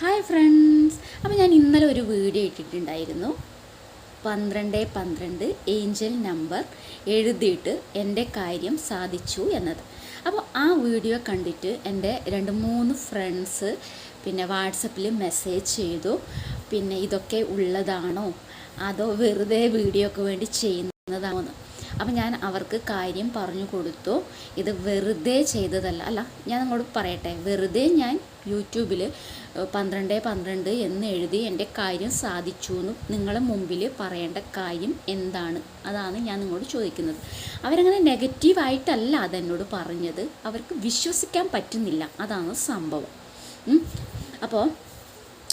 Hi friends അപ്പോൾ ഞാൻ ഇന്നലെ ഒരു വീഡിയോ ഇട്ടിട്ടുണ്ടായിരുന്നു. പന്ത്രണ്ട് പന്ത്രണ്ട് ഏഞ്ചൽ നമ്പർ എഴുതിയിട്ട് എന്റെ കാര്യം സാധിച്ചു എന്നത്. അപ്പോൾ ആ വീഡിയോ കണ്ടിട്ട് എന്റെ രണ്ട് മൂന്ന് ഫ്രണ്ട്സ് പിന്നെ വാട്സപ്പിൽ മെസ്സേജ് ചെയ്തു. പിന്നെ ഇതൊക്കെ ഉള്ളതാണോ? അതോ വെറുതെ വീഡിയോക്ക് വേണ്ടി ചെയ്യുന്നതാണോ അപ്പം ഞാൻ അവർക്ക് കാര്യം പറഞ്ഞു കൊടുത്തു. ഇത് വെറുതെ ചെയ്തതല്ല. അല്ല ഞാൻ അങ്ങോട്ട് പറയട്ടെ. വെറുതെ ഞാൻ യൂട്യൂബിൽ പന്ത്രണ്ട് പന്ത്രണ്ട് എന്ന് എഴുതി എന്റെ കാര്യം സാധിച്ചു എന്ന് നിങ്ങളെ മുമ്പിൽ പറയേണ്ട കാര്യം എന്താണ്? അതാണ് ഞാൻ നിങ്ങളോട് ചോദിക്കുന്നത്. അവരങ്ങനെ നെഗറ്റീവായിട്ടല്ല അതെന്നോട് പറഞ്ഞത്. അവർക്ക് വിശ്വസിക്കാൻ പറ്റുന്നില്ല. അതാണ് സംഭവം. അപ്പോൾ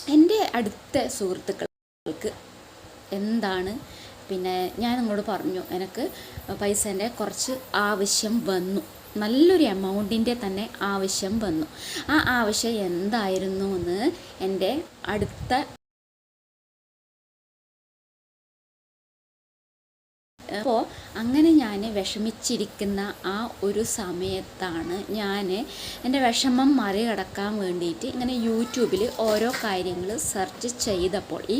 എന്റെ അടുത്ത സുഹൃത്തുക്കൾക്ക് എന്താണ് പിന്നെ ഞാൻ നിങ്ങളോട് പറഞ്ഞു എനിക്ക് പൈസേന്റെ കുറച്ച് ആവശ്യം വന്നു. നല്ലൊരു എമൗണ്ടിന്റെ തന്നെ ആവശ്യം വന്നു. ആ ആവശ്യം എന്തായിരുന്നു എന്ന് എന്റെ അടുത്ത അപ്പോൾ അങ്ങനെ ഞാൻ വിഷമിച്ചിരിക്കുന്ന ആ ഒരു സമയത്താണ് ഞാൻ എന്റെ വിഷമം മറികടക്കാൻ വേണ്ടിയിട്ട് ഇങ്ങനെ യൂട്യൂബിൽ ഓരോ കാര്യങ്ങൾ സെർച്ച് ചെയ്തപ്പോൾ ഈ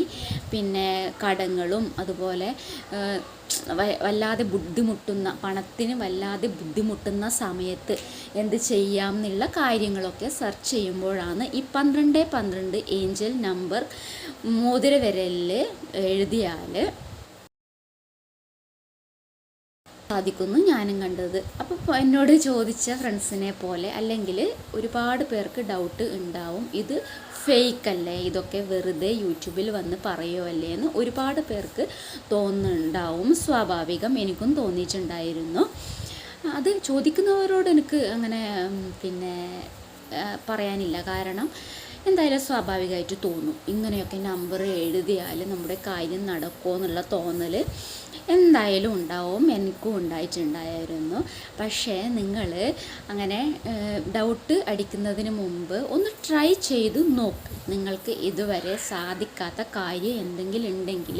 പിന്നെ കടങ്ങളും അതുപോലെ വല്ലാതെ ബുദ്ധിമുട്ടുന്ന പണത്തിന് വല്ലാതെ ബുദ്ധിമുട്ടുന്ന സമയത്ത് എന്ത് ചെയ്യാം എന്നുള്ള കാര്യങ്ങളൊക്കെ സെർച്ച് ചെയ്യുമ്പോഴാണ് ഈ പന്ത്രണ്ട് പന്ത്രണ്ട് ഏഞ്ചൽ നമ്പർ മോതിരവിരലിൽ എഴുതിയാൽ സാധിക്കുന്നു ഞാനും കണ്ടത്. അപ്പോൾ എന്നോട് ചോദിച്ച ഫ്രണ്ട്സിനെ പോലെ അല്ലെങ്കിൽ ഒരുപാട് പേർക്ക് ഡൗട്ട് ഉണ്ടാവും ഇത് ഫേക്ക് അല്ലേ ഇതൊക്കെ വെറുതെ യൂട്യൂബിൽ വന്ന് പറയുമല്ലേ എന്ന് ഒരുപാട് പേർക്ക് തോന്നുന്നുണ്ടാവും. സ്വാഭാവികം എനിക്കും തോന്നിയിട്ടുണ്ടായിരുന്നു. അത് ചോദിക്കുന്നവരോട് എനിക്ക് അങ്ങനെ പിന്നെ പറയാനില്ല. കാരണം എന്തായാലും സ്വാഭാവികമായിട്ട് തോന്നും. ഇങ്ങനെയൊക്കെ നമ്പർ എഴുതിയാൽ നമ്മുടെ കാര്യം നടക്കുമോ എന്നുള്ള തോന്നൽ എന്തായാലും ഉണ്ടാവും. എനിക്കും ഉണ്ടായിട്ടുണ്ടായിരുന്നു. പക്ഷേ നിങ്ങൾ അങ്ങനെ ഡൗട്ട് അടിക്കുന്നതിന് മുമ്പ് ഒന്ന് ട്രൈ ചെയ്ത് നോക്ക്. നിങ്ങൾക്ക് ഇതുവരെ സാധിക്കാത്ത കാര്യം എന്തെങ്കിലും ഉണ്ടെങ്കിൽ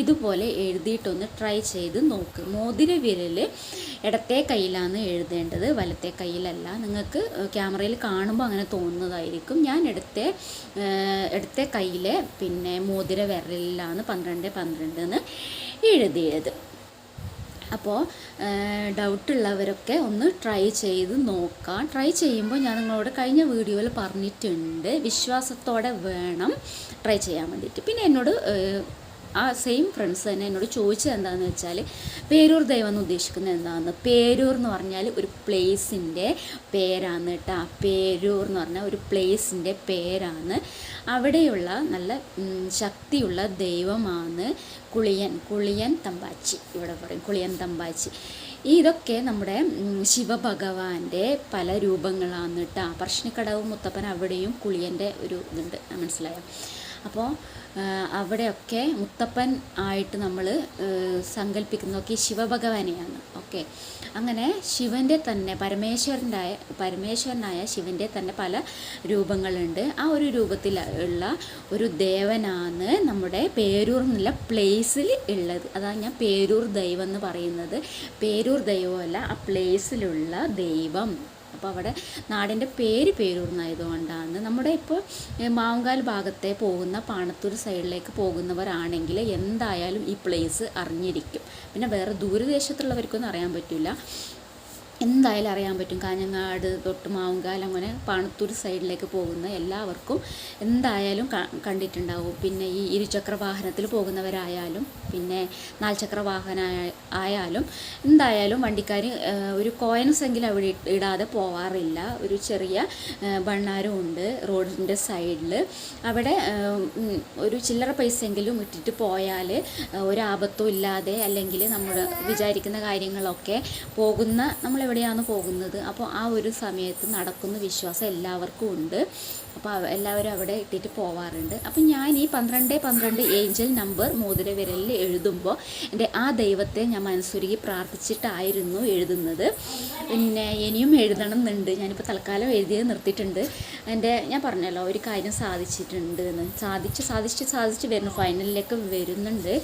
ഇതുപോലെ എഴുതിയിട്ടൊന്ന് ട്രൈ ചെയ്ത് നോക്ക്. മോതിര വിരൽ ഇടത്തെ കയ്യിലാണ് എഴുതേണ്ടത് വലത്തെ കയ്യിലല്ല. നിങ്ങൾക്ക് ക്യാമറയിൽ കാണുമ്പോൾ അങ്ങനെ തോന്നുന്നതായിരിക്കും. ഞാൻ എടുത്തെ എടുത്ത കയ്യിലെ പിന്നെ മോതിര വിരലിലാണ് പന്ത്രണ്ട് പന്ത്രണ്ട് എന്ന് എഴുതിയത് അപ്പോൾ ഡൗട്ടുള്ളവരൊക്കെ ഒന്ന് ട്രൈ ചെയ്ത് നോക്കാം. ട്രൈ ചെയ്യുമ്പോൾ ഞാൻ നിങ്ങളോട് കഴിഞ്ഞ വീഡിയോയിൽ പറഞ്ഞിട്ടുണ്ട്. വിശ്വാസത്തോടെ വേണം ട്രൈ ചെയ്യാൻ വേണ്ടിയിട്ട്. പിന്നെ എന്നോട് ആ സെയിം ഫ്രണ്ട്സ് തന്നെ എന്നോട് ചോദിച്ചത് എന്താണെന്ന് വെച്ചാൽ പേരൂർ ദൈവം എന്ന് ഉദ്ദേശിക്കുന്നത് എന്താണെന്ന് പേരൂർ എന്ന് പറഞ്ഞാൽ ഒരു പ്ലേസിന്റെ പേരാണ് കേട്ടോ. പേരൂർ എന്ന് പറഞ്ഞാൽ ഒരു പ്ലേസിന്റെ പേരാണ് അവിടെയുള്ള നല്ല ശക്തിയുള്ള ദൈവമാണ് കുളിയൻ. കുളിയൻ തമ്പാച്ചി. ഇവിടെ പറയും കുളിയൻ തമ്പാച്ചി. ഇതൊക്കെ നമ്മുടെ ശിവഭഗവാന്റെ പല രൂപങ്ങളാണ് കേട്ടോ. പറശ്ശിനിക്കടവ് മുത്തപ്പൻ അവിടെയും കുളിയന്റെ ഒരു ഇതുണ്ട്. മനസ്സിലായോ? അപ്പോൾ അവിടെയൊക്കെ മുത്തപ്പൻ ആയിട്ട് നമ്മൾ സങ്കല്പിക്കുന്നതൊക്കെ ശിവഭഗവാനെയാണ്. ഓക്കെ. അങ്ങനെ ശിവന്റെ തന്നെ പരമേശ്വരന്റെ പരമേശ്വരനായ ശിവന്റെ തന്നെ പല രൂപങ്ങളുണ്ട്. ആ ഒരു രൂപത്തിൽ ഉള്ള ഒരു ദേവനാണ് നമ്മുടെ പേരൂർ എന്നുള്ള പ്ലേസിൽ ഉള്ളത്. അതാണ് ഞാൻ പേരൂർ ദൈവം എന്ന് പറയുന്നത്. പേരൂർ ദൈവമല്ല ആ പ്ലേസിലുള്ള ദൈവം. അപ്പോൾ അവിടെ നാടിന്റെ പേര് പേരൂർന്നായതുകൊണ്ടാണ്. നമ്മുടെ ഇപ്പോൾ മാവുങ്കാൽ ഭാഗത്തെ പോകുന്ന പാണത്തൂർ സൈഡിലേക്ക് പോകുന്നവരാണെങ്കിൽ എന്തായാലും ഈ പ്ലേസ് അറിഞ്ഞിരിക്കും. പിന്നെ വേറെ ദൂരദേശത്തുള്ളവർക്കൊന്നും അറിയാൻ പറ്റില്ല. എന്തായാലും അറിയാൻ പറ്റും. കാഞ്ഞങ്ങാട് തൊട്ട് മാവുങ്കാൽ അങ്ങനെ പാണത്തൂർ സൈഡിലേക്ക് പോകുന്ന എല്ലാവർക്കും എന്തായാലും കണ്ടിട്ടുണ്ടാവും. പിന്നെ ഈ ഇരുചക്ര വാഹനത്തിൽ പോകുന്നവരായാലും പിന്നെ നാൽചക്ര വാഹന ആയാലും എന്തായാലും വണ്ടിക്കാർ ഒരു കോയിൻസ് എങ്കിലും അവിടെ ഇടാതെ പോവാറില്ല. ഒരു ചെറിയ ആ, ബണ്ണാരം ഉണ്ട് റോഡിന്റെ സൈഡിൽ. അവിടെ ഒരു ചില്ലറ പൈസയെങ്കിലും ഇട്ടിട്ട് പോയാൽ ഒരു ആപത്തും ഇല്ലാതെ അല്ലെങ്കിൽ നമ്മൾ വിചാരിക്കുന്ന കാര്യങ്ങളൊക്കെ പോകുന്ന നമ്മൾ എവിടെയാണ് പോകുന്നത്? അപ്പോൾ ആ ഒരു സമയത്ത് നടക്കുന്ന വിശ്വാസം എല്ലാവർക്കും ഉണ്ട്. അപ്പോൾ എല്ലാവരും അവിടെ ഇട്ടിട്ട് പോവാറുണ്ട്. അപ്പം ഞാൻ ഈ പന്ത്രണ്ട് പന്ത്രണ്ട് ഏഞ്ചൽ നമ്പർ മോതിര വിരലിൽ എഴുതുമ്പോൾ എന്റെ ആ ദൈവത്തെ ഞാൻ മനസ്സുരുകി പ്രാർത്ഥിച്ചിട്ടായിരുന്നു എഴുതുന്നത്. പിന്നെ ഇനിയും എഴുതണം എന്നുണ്ട്. ഞാനിപ്പോൾ തൽക്കാലം എഴുതിയത് നിർത്തിയിട്ടുണ്ട്. എന്റെ ഞാൻ പറഞ്ഞല്ലോ ഒരു കാര്യം സാധിച്ചിട്ടുണ്ട് എന്ന്. സാധിച്ച് സാധിച്ച് സാധിച്ച് വരുന്നു. ഫൈനലിലേക്ക് വരുന്നുണ്ട്.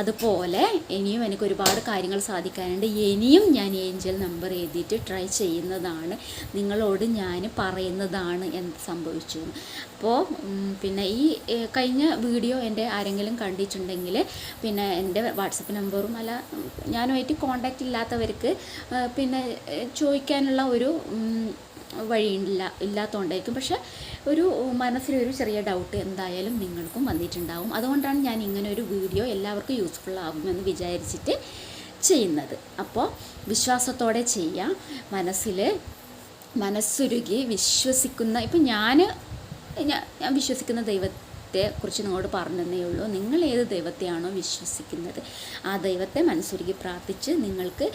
അതുപോലെ ഇനിയും എനിക്ക് ഒരുപാട് കാര്യങ്ങൾ സാധിക്കാനുണ്ട്. ഇനിയും ഞാൻ ഏഞ്ചൽ നമ്പർ എഴുതിയിട്ട് ട്രൈ ചെയ്യുന്നതാണ്. നിങ്ങളോട് ഞാൻ പറയുന്നതാണ് എന്ത് സംഭവിച്ചു. എന്ന്. അപ്പോൾ പിന്നെ ഈ കഴിഞ്ഞ വീഡിയോ എന്റെ ആരെങ്കിലും കണ്ടിട്ടുണ്ടെങ്കിൽ പിന്നെ എന്റെ വാട്സപ്പ് നമ്പറും അല്ല ഞാനുമായിട്ട് കോണ്ടാക്റ്റ് ഇല്ലാത്തവർക്ക് പിന്നെ ചോദിക്കാനുള്ള ഒരു വഴി വഴിയില്ല ഇല്ലാത്തതുകൊണ്ടായിരിക്കും പക്ഷെ ഒരു മനസ്സിലൊരു ചെറിയ ഡൗട്ട് എന്തായാലും നിങ്ങൾക്കും വന്നിട്ടുണ്ടാവും. അതുകൊണ്ടാണ് ഞാൻ ഇങ്ങനെ ഒരു വീഡിയോ എല്ലാവർക്കും യൂസ്ഫുൾ ആകുമെന്ന് വിചാരിച്ചിട്ട് ചെയ്യുന്നത്. അപ്പോൾ വിശ്വാസത്തോടെ ചെയ്യാം. മനസ്സിൽ മനസ്സുരുകി വിശ്വസിക്കുന്ന ഇപ്പം ഞാൻ ഞാൻ വിശ്വസിക്കുന്ന ദൈവത്തെ കുറിച്ച് നിങ്ങളോട് പറഞ്ഞതേ ഉള്ളൂ. നിങ്ങൾ ഏത് ദൈവത്തെയാണോ വിശ്വസിക്കുന്നത്? ആ ദൈവത്തെ മനസ്സുരുകി പ്രാർത്ഥിച്ച് നിങ്ങൾക്ക്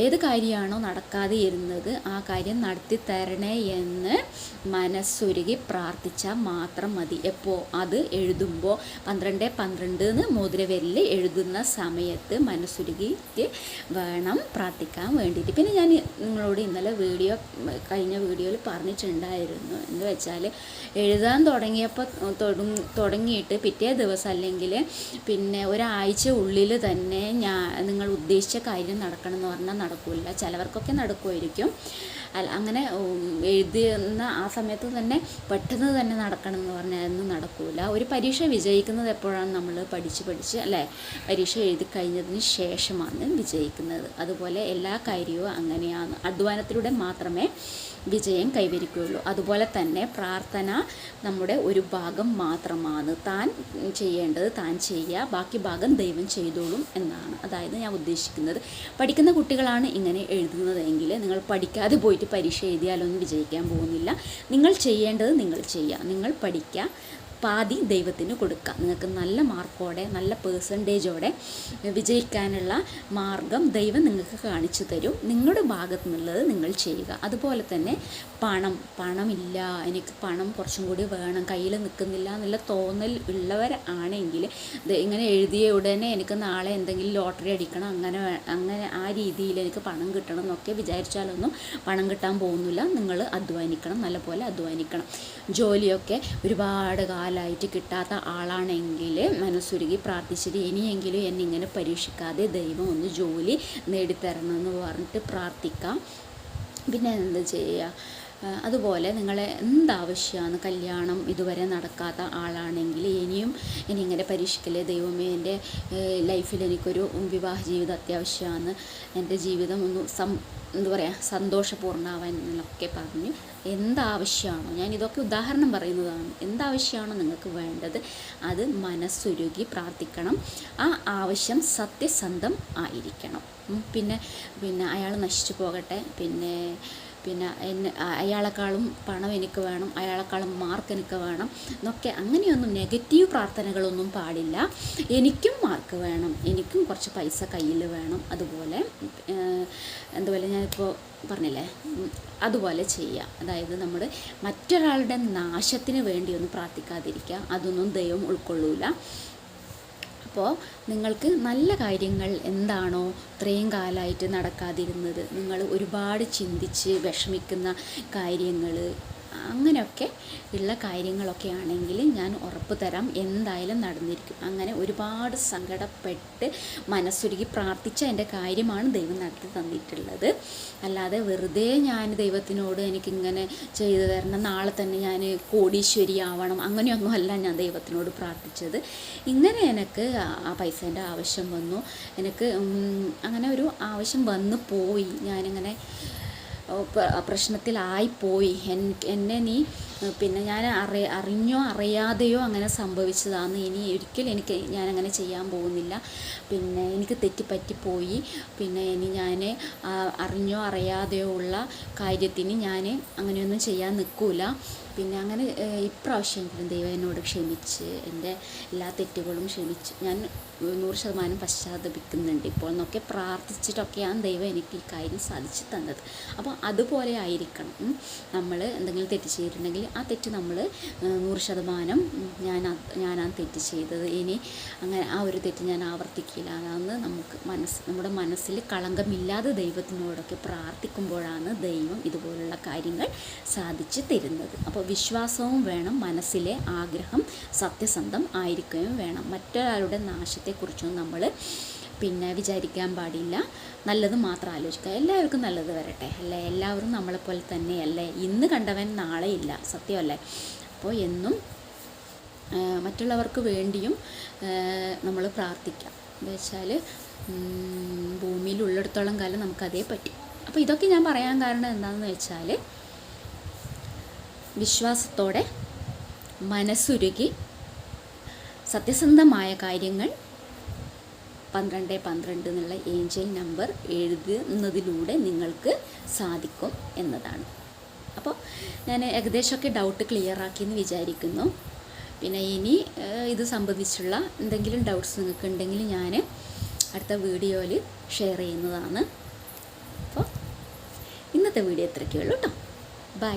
ഏത് കാര്യമാണോ നടക്കാതെ ഇരുന്നത് ആ കാര്യം നടത്തി തരണേ എന്ന് മനസ്സൊരുകി പ്രാർത്ഥിച്ചാൽ മാത്രം മതി. എപ്പോൾ അത് എഴുതുമ്പോൾ പന്ത്രണ്ട് പന്ത്രണ്ട് എന്ന് മോതിരവരിൽ എഴുതുന്ന സമയത്ത് മനസ്സൊരുകിക്ക് വേണം പ്രാർത്ഥിക്കാൻ വേണ്ടിയിട്ട്. പിന്നെ ഞാൻ നിങ്ങളോട് ഇന്നലെ വീഡിയോ കഴിഞ്ഞ വീഡിയോയിൽ പറഞ്ഞിട്ടുണ്ടായിരുന്നു. എന്ന് വെച്ചാൽ എഴുതാൻ തുടങ്ങിയപ്പോൾ തുടങ്ങ തുടങ്ങിയിട്ട് പിറ്റേ ദിവസം അല്ലെങ്കിൽ പിന്നെ ഒരാഴ്ച ഉള്ളിൽ തന്നെ ഞാൻ നിങ്ങൾ ഉദ്ദേശിച്ച കാര്യം നടക്കണം എന്ന് പറഞ്ഞാൽ നടക്കില്ല ചിലവർക്കൊക്കെ നടക്കുമായിരിക്കും. അങ്ങനെ എഴുതിയെന്ന ആ സമയത്ത് തന്നെ പെട്ടെന്ന് തന്നെ നടക്കണം എന്ന് പറഞ്ഞാൽ അതൊന്നും നടക്കില്ല ഒരു പരീക്ഷ വിജയിക്കുന്നത് എപ്പോഴാണ് നമ്മൾ പഠിച്ച് പഠിച്ച് അല്ലേ? പരീക്ഷ എഴുതി കഴിഞ്ഞതിന് ശേഷമാണ് വിജയിക്കുന്നത്. അതുപോലെ എല്ലാ കാര്യവും അങ്ങനെയാണ്. അധ്വാനത്തിലൂടെ മാത്രമേ വിജയം കൈവരിക്കുകയുള്ളൂ. അതുപോലെ തന്നെ പ്രാർത്ഥന നമ്മുടെ ഒരു ഭാഗം മാത്രമാണ്. താൻ ചെയ്യേണ്ടത് താൻ ചെയ്യുക. ബാക്കി ഭാഗം ദൈവം ചെയ്തോളും എന്നാണ്. അതായത് ഞാൻ ഉദ്ദേശിക്കുന്നത്. പഠിക്കുന്ന കുട്ടികളാണ് ഇങ്ങനെ എഴുതുന്നതെങ്കിൽ നിങ്ങൾ പഠിക്കാതെ പോയിട്ട് പരീക്ഷ എഴുതിയാലൊന്നും വിജയിക്കാൻ പോകുന്നില്ല. നിങ്ങൾ ചെയ്യേണ്ടത് നിങ്ങൾ ചെയ്യുക. നിങ്ങൾ പഠിക്കുക. പാതി ദൈവത്തിന് കൊടുക്കുക നിങ്ങൾക്ക് നല്ല മാർക്കോടെ നല്ല പേഴ്സന്റേജോടെ വിജയിക്കാനുള്ള മാർഗം ദൈവം നിങ്ങൾക്ക് കാണിച്ചു തരും. നിങ്ങളുടെ ഭാഗത്തു നിന്നുള്ളത് നിങ്ങൾ ചെയ്യുക. അതുപോലെ തന്നെ പണം. പണമില്ല. എനിക്ക് പണം കുറച്ചും കൂടി വേണം. കയ്യിൽ നിൽക്കുന്നില്ല എന്നുള്ള തോന്നൽ ഉള്ളവരാണെങ്കിൽ ഇങ്ങനെ എഴുതിയ ഉടനെ എനിക്ക് നാളെ എന്തെങ്കിലും ലോട്ടറി അടിക്കണം അങ്ങനെ അങ്ങനെ ആ രീതിയിൽ എനിക്ക് പണം കിട്ടണം എന്നൊക്കെ വിചാരിച്ചാലൊന്നും പണം കിട്ടാൻ പോകുന്നില്ല. നിങ്ങൾ അധ്വാനിക്കണം. നല്ലപോലെ അധ്വാനിക്കണം. ജോലിയൊക്കെ ഒരുപാട് കാലമായിട്ട് കിട്ടാത്ത ആളാണെങ്കിൽ മനസ്സുരുകി പ്രാർത്ഥിച്ചിട്ട് ഇനിയെങ്കിലും എന്നെ ഇങ്ങനെ പരീക്ഷിക്കാതെ ദൈവം ഒന്ന് ജോലി നേടിത്തരണമെന്ന് പറഞ്ഞിട്ട് പ്രാർത്ഥിക്കാം. പിന്നെ എന്താ ചെയ്യുക അതുപോലെ നിങ്ങളെ എന്താവശ്യമാണ് കല്യാണം ഇതുവരെ നടക്കാത്ത ആളാണെങ്കിൽ ഇനിയും ഇനി ഇങ്ങനെ പരീക്ഷിക്കലേ ദൈവമേ എന്റെ ലൈഫിൽ എനിക്കൊരു വിവാഹ ജീവിതം അത്യാവശ്യമാണ്. എന്റെ ജീവിതം ഒന്ന് സം എന്താ പറയുക സന്തോഷപൂർണമാവാൻ എന്നൊക്കെ പറഞ്ഞു. എന്താവശ്യമാണോ ഞാൻ ഇതൊക്കെ ഉദാഹരണം പറയുന്നതാണ്. എന്താവശ്യമാണോ നിങ്ങൾക്ക് വേണ്ടത് അത് മനസ്സുരുകി പ്രാർത്ഥിക്കണം. ആ ആവശ്യം സത്യസന്ധം ആയിരിക്കണം. പിന്നെ പിന്നെ അയാൾ നശിച്ചു പോകട്ടെ പിന്നെ പിന്നെ എന്നെ അയാളെക്കാളും പണം എനിക്ക് വേണം അയാളെക്കാളും മാർക്ക് എനിക്ക് വേണം എന്നൊക്കെ അങ്ങനെയൊന്നും നെഗറ്റീവ് പ്രാർത്ഥനകളൊന്നും പാടില്ല. എനിക്കും മാർക്ക് വേണം എനിക്കും കുറച്ച് പൈസ കയ്യിൽ വേണം അതുപോലെ എന്തുപോലെ ഞാനിപ്പോൾ പറഞ്ഞില്ലേ അതുപോലെ ചെയ്യുക അതായത് നമ്മൾ മറ്റൊരാളുടെ നാശത്തിന് വേണ്ടിയൊന്നും പ്രാർത്ഥിക്കാതിരിക്കുക. അതൊന്നും ദൈവം ഉൾക്കൊള്ളൂല. അപ്പോൾ നിങ്ങൾക്ക് നല്ല കാര്യങ്ങൾ എന്താണോ ഇത്രയും കാലമായിട്ട് നടക്കാതിരുന്നത്? നിങ്ങൾ ഒരുപാട് ചിന്തിച്ച് വിഷമിക്കുന്ന കാര്യങ്ങൾ അങ്ങനെയൊക്കെ ഉള്ള കാര്യങ്ങളൊക്കെ ആണെങ്കിൽ ഞാൻ ഉറപ്പ് തരാം എന്തായാലും നടന്നിരിക്കും. അങ്ങനെ ഒരുപാട് സങ്കടപ്പെട്ട് മനസ്സൊരുക്കി പ്രാർത്ഥിച്ച എന്റെ കാര്യമാണ് ദൈവം നടത്തി തന്നിട്ടുള്ളത്. അല്ലാതെ വെറുതെ ഞാൻ ദൈവത്തിനോട് എനിക്കിങ്ങനെ ചെയ്തു തരണം നാളെ തന്നെ ഞാൻ കോടീശ്വരി ആവണം അങ്ങനെയൊന്നുമല്ല ഞാൻ ദൈവത്തിനോട് പ്രാർത്ഥിച്ചത്. ഇങ്ങനെ എനിക്ക് ആ- പൈസേന്റെ ആവശ്യം വന്നു. എനിക്ക് അങ്ങനെ ഒരു ആവശ്യം വന്നു പോയി. ഞാനിങ്ങനെ പ്രശ്നത്തിലായിപ്പോയി. എന്നെ നീ പിന്നെ ഞാൻ അറി അറിഞ്ഞോ അറിയാതെയോ അങ്ങനെ സംഭവിച്ചതാണ് ഇനി ഒരിക്കലും എനിക്ക് ഞാൻ അങ്ങനെ ചെയ്യാൻ പോകുന്നില്ല. പിന്നെ എനിക്ക് തെറ്റിപ്പറ്റിപ്പോയി പിന്നെ ഇനി ഞാൻ അറിഞ്ഞോ അറിയാതെയോ ഉള്ള കാര്യത്തിന് ഞാൻ അങ്ങനെയൊന്നും ചെയ്യാൻ നിൽക്കൂല. പിന്നെ അങ്ങനെ ഇപ്രാവശ്യമെങ്കിലും ദൈവം എന്നോട് ക്ഷമിച്ച് എന്റെ എല്ലാ തെറ്റുകളും ക്ഷമിച്ച് ഞാൻ നൂറ് ശതമാനം പശ്ചാത്തപിക്കുന്നുണ്ട് ഇപ്പോൾ എന്നൊക്കെ പ്രാർത്ഥിച്ചിട്ടൊക്കെയാണ് ദൈവം എനിക്ക് ഈ കാര്യം സാധിച്ചു തന്നത്. അപ്പോൾ അതുപോലെ ആയിരിക്കണം. നമ്മൾ എന്തെങ്കിലും തെറ്റ് ചെയ്തിട്ടുണ്ടെങ്കിൽ ആ തെറ്റ് നമ്മൾ നൂറ് ശതമാനം ഞാൻ ഞാനാ തെറ്റ് ചെയ്തത്. ഇനി അങ്ങനെ ആ ഒരു തെറ്റ് ഞാൻ ആവർത്തിക്കില്ല അതാണ് നമുക്ക് മനസ്സ് നമ്മുടെ മനസ്സിൽ കളങ്കമില്ലാതെ ദൈവത്തിനോടൊക്കെ പ്രാർത്ഥിക്കുമ്പോഴാണ് ദൈവം ഇതുപോലുള്ള കാര്യങ്ങൾ സാധിച്ചു തരുന്നത്. അപ്പോൾ വിശ്വാസവും വേണം മനസ്സിലെ ആഗ്രഹം സത്യസന്ധം ആയിരിക്കുകയും വേണം. മറ്റൊരാളുടെ നാശത്തെക്കുറിച്ചൊന്നും നമ്മൾ പിന്നെ വിചാരിക്കാൻ പാടില്ല. നല്ലത് മാത്രം ആലോചിക്കുക. എല്ലാവർക്കും നല്ലത് വരട്ടെ അല്ലേ? എല്ലാവരും നമ്മളെപ്പോലെ തന്നെയല്ലേ? ഇന്ന് കണ്ടവൻ നാളെ ഇല്ല സത്യമല്ലേ? അപ്പോൾ എന്നും മറ്റുള്ളവർക്ക് വേണ്ടിയും നമ്മൾ പ്രാർത്ഥിക്കാം. എന്താ വെച്ചാൽ ഭൂമിയിൽ ഉള്ളിടത്തോളം കാലം നമുക്കതേ പറ്റും. അപ്പോൾ ഇതൊക്കെ ഞാൻ പറയാൻ കാരണം എന്താണെന്ന് വെച്ചാൽ വിശ്വാസത്തോടെ മനസ്സുരുകി സത്യസന്ധമായ കാര്യങ്ങൾ പന്ത്രണ്ട് പന്ത്രണ്ട് എന്നുള്ള ഏഞ്ചൽ നമ്പർ എഴുതുന്നതിലൂടെ നിങ്ങൾക്ക് സാധിക്കും എന്നതാണ്. അപ്പോൾ ഞാൻ ഏകദേശമൊക്കെ ഡൗട്ട് ക്ലിയർ ആക്കിയെന്ന് വിചാരിക്കുന്നു. പിന്നെ ഇനി ഇത് സംബന്ധിച്ചുള്ള എന്തെങ്കിലും ഡൗട്ട്സ് നിങ്ങൾക്ക് ഉണ്ടെങ്കിൽ ഞാൻ അടുത്ത വീഡിയോയിൽ ഷെയർ ചെയ്യുന്നതാണ്. അപ്പോൾ ഇന്നത്തെ വീഡിയോ ഇത്രയ്ക്കേ ഉള്ളൂ കേട്ടോ ബൈ